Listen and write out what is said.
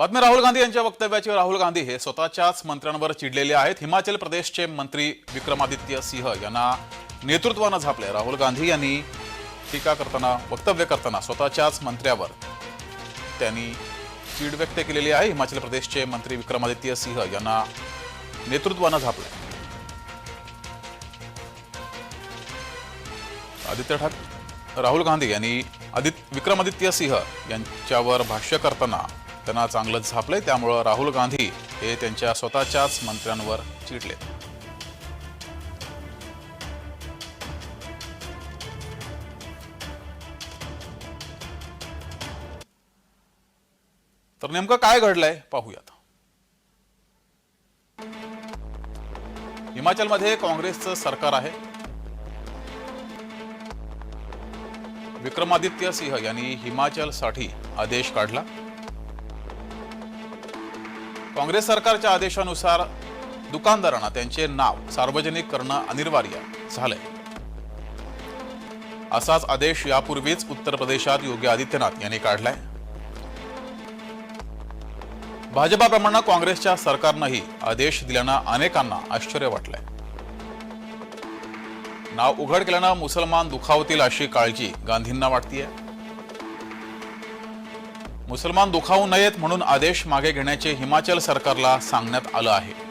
बातमी राहुल गांधी यांच्या वक्तव्याची. राहुल गांधी हे स्वतःच्याच मंत्र्यांवर चिडलेले आहेत. हिमाचल प्रदेशचे मंत्री विक्रमादित्य सिंह यांना नेतृत्वानं झापले. राहुल गांधी यांनी टीका करताना वक्तव्य करताना स्वतःच्याच मंत्र्यावर त्यांनी चीड व्यक्त केलेली आहे. हिमाचल प्रदेशचे मंत्री विक्रमादित्य सिंह यांना नेतृत्वानं झापलं. आदित्य ठाकरे राहुल गांधी यांनी आदित्य विक्रमादित्य सिंह यांच्यावर भाष्य करताना त्यांना चांगलंच झापलंय. त्यामुळं राहुल गांधी हे त्यांच्या स्वतःच्याच मंत्र्यांवर चिडले. तर नेमकं काय घडलंय पाहूयात. हिमाचलमध्ये काँग्रेसचं सरकार आहे. विक्रमादित्य सिंह यांनी हिमाचलसाठी आदेश काढला. काँग्रेस सरकारच्या आदेशानुसार दुकानदारांना त्यांचे नाव सार्वजनिक करणं अनिवार्य झालंय. असाच आदेश यापूर्वीच उत्तर प्रदेशात योगी आदित्यनाथ यांनी काढलाय. भाजपाप्रमाणे काँग्रेसच्या सरकारनंही आदेश दिल्यानं अनेकांना आश्चर्य वाटलंय. नाव उघड केल्यानं मुसलमान दुखावतील अशी काळजी गांधींना वाटतीये. मुसलमान दुखावू नयेत म्हणून आदेश मागे घेण्याचे हिमाचल सरकारला सांगण्यात आलं आहे.